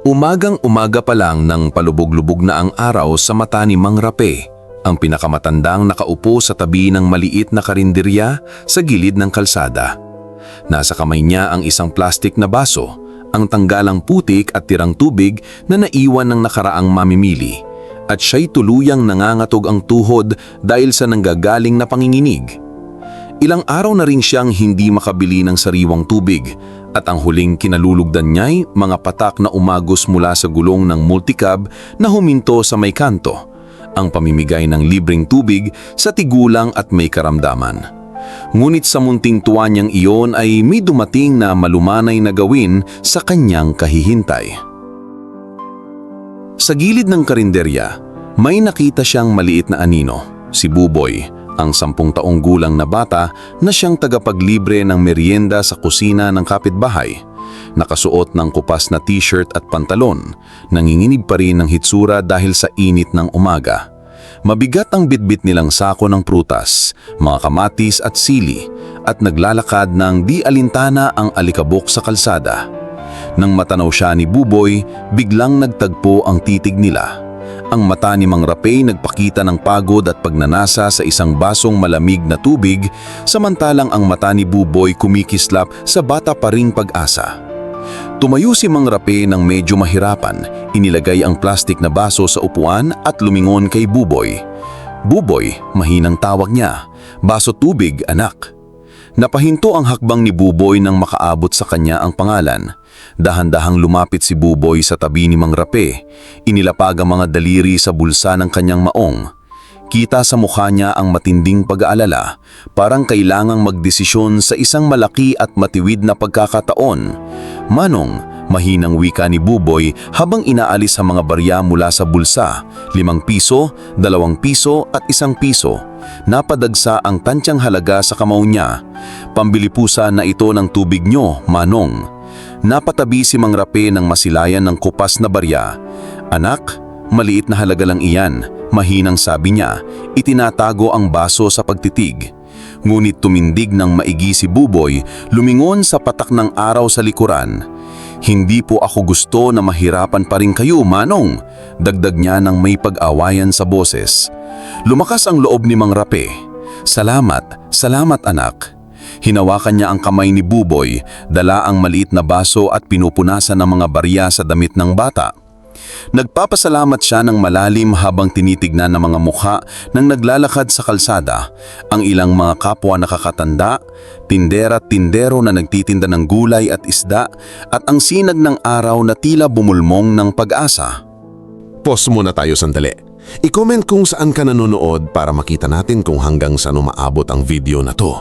Umagang umaga pa lang nang palubog-lubog na ang araw sa mata ni Mang Rape, ang pinakamatandang nakaupo sa tabi ng maliit na karinderya sa gilid ng kalsada. Nasa kamay niya ang isang plastik na baso, ang tanggalang putik at tirang tubig na naiwan ng nakaraang mamimili. At siya'y tuluyang nangangatog ang tuhod dahil sa nanggagaling na panginginig. Ilang araw na rin siyang hindi makabili ng sariwang tubig at ang huling kinalulugdan niya'y mga patak na umagos mula sa gulong ng multicab na huminto sa may kanto, ang pamimigay ng libreng tubig sa tigulang at may karamdaman. Ngunit sa munting tuwa niyang iyon ay may dumating na malumanay na gawin sa kanyang kahihintay. Sa gilid ng karinderya, may nakita siyang maliit na anino, si Buboy, ang sampung taong gulang na bata na siyang tagapaglibre ng merienda sa kusina ng kapitbahay. Nakasuot ng kupas na t-shirt at pantalon, nanginginig pa rin ng hitsura dahil sa init ng umaga. Mabigat ang bitbit nilang sako ng prutas, mga kamatis at sili, at naglalakad ng di alintana ang alikabok sa kalsada. Nang matanaw siya ni Buboy, biglang nagtagpo ang titig nila. Ang mata ni Mang Rapay nagpakita ng pagod at pagnanasa sa isang basong malamig na tubig, samantalang ang mata ni Buboy kumikislap sa bata pa ring pag-asa. Tumayo si Mang Rapay ng medyo mahirapan, inilagay ang plastik na baso sa upuan at lumingon kay Buboy. Buboy, mahinang tawag niya, baso tubig anak. Napahinto ang hakbang ni Buboy nang makaabot sa kanya ang pangalan. Dahan-dahang lumapit si Buboy sa tabi ni Mang Rape. Inilapag ang mga daliri sa bulsa ng kanyang maong. Kita sa mukha niya ang matinding pag-aalala, parang kailangang magdesisyon sa isang malaki at matiwid na pagkakataon. Manong, mahinang wika ni Buboy habang inaalis ang mga barya mula sa bulsa, limang piso, dalawang piso at isang piso. Napadagsa ang tantyang halaga sa kamao niya. Pambili po sana ito ng tubig nyo, Manong. Napatabi si Mang Rape ng masilayan ng kupas na barya. Anak, maliit na halaga lang iyan, mahinang sabi niya, itinatago ang baso sa pagtitig. Ngunit tumindig ng maigi si Buboy, lumingon sa patak ng araw sa likuran. Hindi po ako gusto na mahirapan pa rin kayo, Manong. Dagdag niya ng may pag-awayan sa boses. Lumakas ang loob ni Mang Rape. Salamat, salamat anak. Hinawakan niya ang kamay ni Buboy, dala ang maliit na baso at pinupunasan ng mga barya sa damit ng bata. Nagpapasalamat siya ng malalim habang tinitignan ng mga mukha ng naglalakad sa kalsada, ang ilang mga kapwa nakakatanda, tindera at tindero na nagtitinda ng gulay at isda, at ang sinag ng araw na tila bumulmong ng pag-asa. Pause muna tayo sandali. I-comment kung saan ka nanonood para makita natin kung hanggang saan umaabot ang video na to.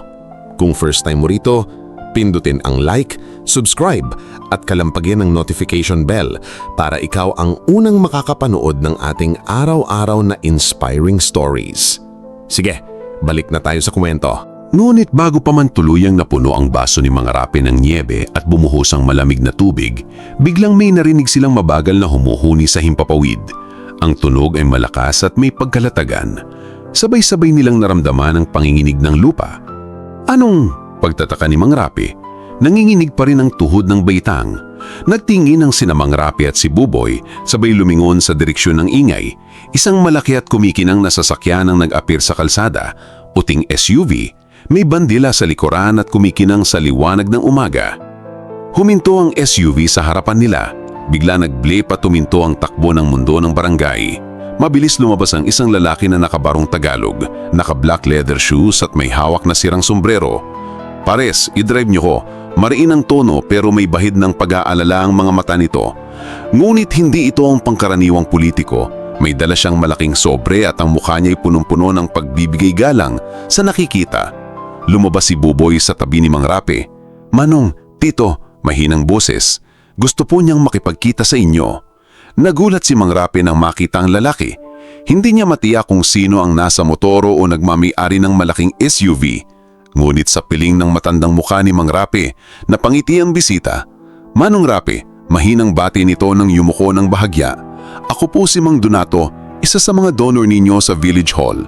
Kung first time mo rito, pindutin ang like, subscribe at kalampagin ang notification bell para ikaw ang unang makakapanood ng ating araw-araw na inspiring stories. Sige, balik na tayo sa kwento. Ngunit bago pa man tuluyang napuno ang baso ni mga rape ng niebe at bumuhos ang malamig na tubig, biglang may narinig silang mabagal na humuhuni sa himpapawid. Ang tunog ay malakas at may pagkalatagan. Sabay-sabay nilang naramdaman ang panginginig ng lupa. Anong pagtataka ni Mang Rapi? Nanginginig pa rin ang tuhod ng baitang. Nagtingin ang sinamang Rapi at si Buboy, sabay lumingon sa direksyon ng ingay. Isang malaki at kumikinang na sasakyan ang nag-apir sa kalsada, uting SUV, may bandila sa likuran at kumikinang sa liwanag ng umaga. Huminto ang SUV sa harapan nila. Bigla nag-blip at tuminto ang takbo ng mundo ng barangay. Mabilis lumabas ang isang lalaki na nakabarong Tagalog, naka-black leather shoes at may hawak na sirang sombrero. Pares, i-drive niyo ko. Mariin ang tono pero may bahid ng pag-aalala ang mga mata nito. Ngunit hindi ito ang pangkaraniwang politiko. May dala siyang malaking sobre at ang mukha niya'y punong-puno ng pagbibigay galang sa nakikita. Lumabas si Buboy sa tabi ni Mang Rape. Manong, Tito, mahinang boses. Gusto po niyang makipagkita sa inyo. Nagulat si Mang Rape nang makita ang lalaki. Hindi niya matiyak kung sino ang nasa motoro o nagmami-ari ng malaking SUV. Ngunit sa piling ng matandang mukha ni Mang Rape, napangiti ang bisita. Manong Rape, mahinang bati nito nang yumuko ng bahagya. Ako po si Mang Donato, isa sa mga donor ninyo sa Village Hall.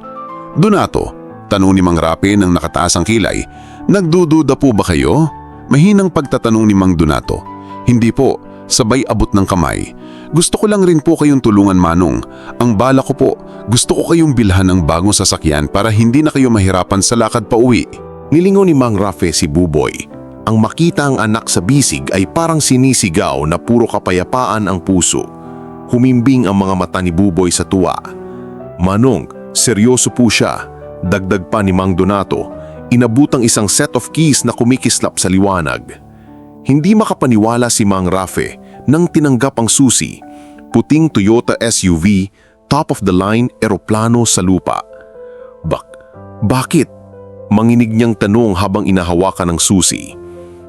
Donato, tanong ni Mang Rape nang nakataas ang kilay, nagdududa po ba kayo? Mahinang pagtatanong ni Mang Donato. Hindi po, sabay abot ng kamay. Gusto ko lang rin po kayong tulungan manong. Ang bala ko po, gusto ko kayong bilhan ng bagong sasakyan para hindi na kayo mahirapan sa lakad pa uwi. Nilingon ni Mang Rafe si Buboy. Ang makita ang anak sa bisig ay parang sinisigaw na puro kapayapaan ang puso. Humimbing ang mga mata ni Buboy sa tuwa. Manong, seryoso po siya. Dagdag pa ni Mang Donato, inabutang isang set of keys na kumikislap sa liwanag. Hindi makapaniwala si Mang Rafe nang tinanggap ang susi, puting Toyota SUV, top of the line eroplano sa lupa. Bak, bakit? Manginig niyang tanong habang inahawakan ng susi.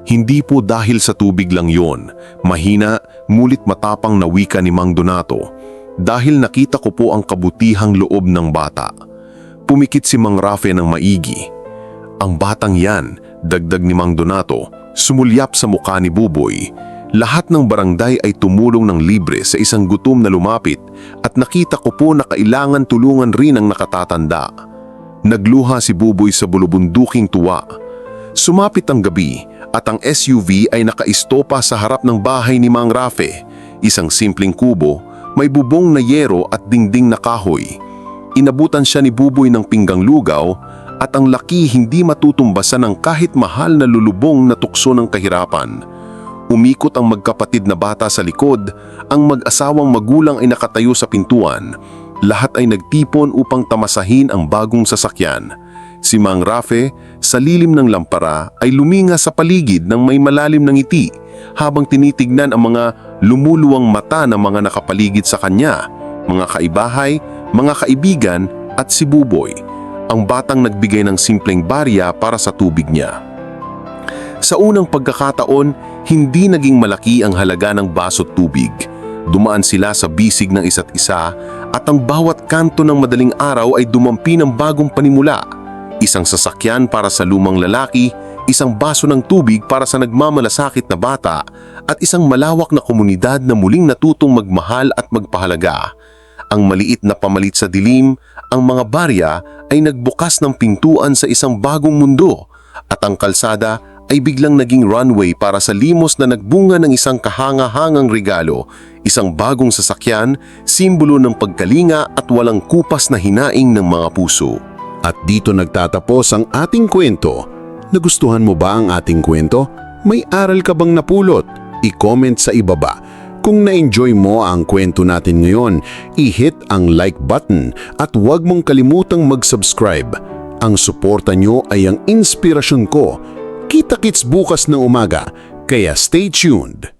Hindi po dahil sa tubig lang yon. Mahina, ngulit matapang na wika ni Mang Donato. Dahil nakita ko po ang kabutihang loob ng bata. Pumikit si Mang Rafe ng maigi. Ang batang yan, dagdag ni Mang Donato, sumulyap sa mukha ni Buboy. Lahat ng barangay ay tumulong ng libre sa isang gutom na lumapit at nakita ko po na kailangan tulungan rin ang nakatatanda. Nagluha si Buboy sa bulubunduking tuwa. Sumapit ang gabi at ang SUV ay nakaistopa sa harap ng bahay ni Mang Rafe. Isang simpleng kubo, may bubong na yero at dingding na kahoy. Inabutan siya ni Buboy ng pinggang lugaw at ang laki hindi matutumbasan ng kahit mahal na lulubong na tukso ng kahirapan. Umikot ang magkapatid na bata sa likod, ang mag-asawang magulang ay nakatayo sa pintuan. Lahat ay nagtipon upang tamasahin ang bagong sasakyan. Si Mang Rafe, sa lilim ng lampara, ay luminga sa paligid ng may malalim ng ngiti habang tinitignan ang mga lumuluwang mata ng mga nakapaligid sa kanya, mga kaibahay, mga kaibigan at si Buboy, ang batang nagbigay ng simpleng barya para sa tubig niya. Sa unang pagkakataon, hindi naging malaki ang halaga ng baso't tubig. Dumaan sila sa bisig ng isa't isa at ang bawat kanto ng madaling araw ay dumampi ng bagong panimula. Isang sasakyan para sa lumang lalaki, isang baso ng tubig para sa nagmamalasakit na bata, at isang malawak na komunidad na muling natutong magmahal at magpahalaga. Ang maliit na pamalit sa dilim, ang mga barya ay nagbukas ng pintuan sa isang bagong mundo at ang kalsada ay biglang naging runway para sa limos na nagbunga ng isang kahanga-hangang regalo, isang bagong sasakyan, simbolo ng pagkalinga at walang kupas na hinaing ng mga puso. At dito nagtatapos ang ating kwento. Nagustuhan mo ba ang ating kwento? May aral ka bang napulot? I-comment sa ibaba. Kung na-enjoy mo ang kwento natin ngayon, i-hit ang like button at huwag mong kalimutang mag-subscribe. Ang suporta nyo ay ang inspirasyon ko. Kita-kits bukas ng umaga, kaya stay tuned.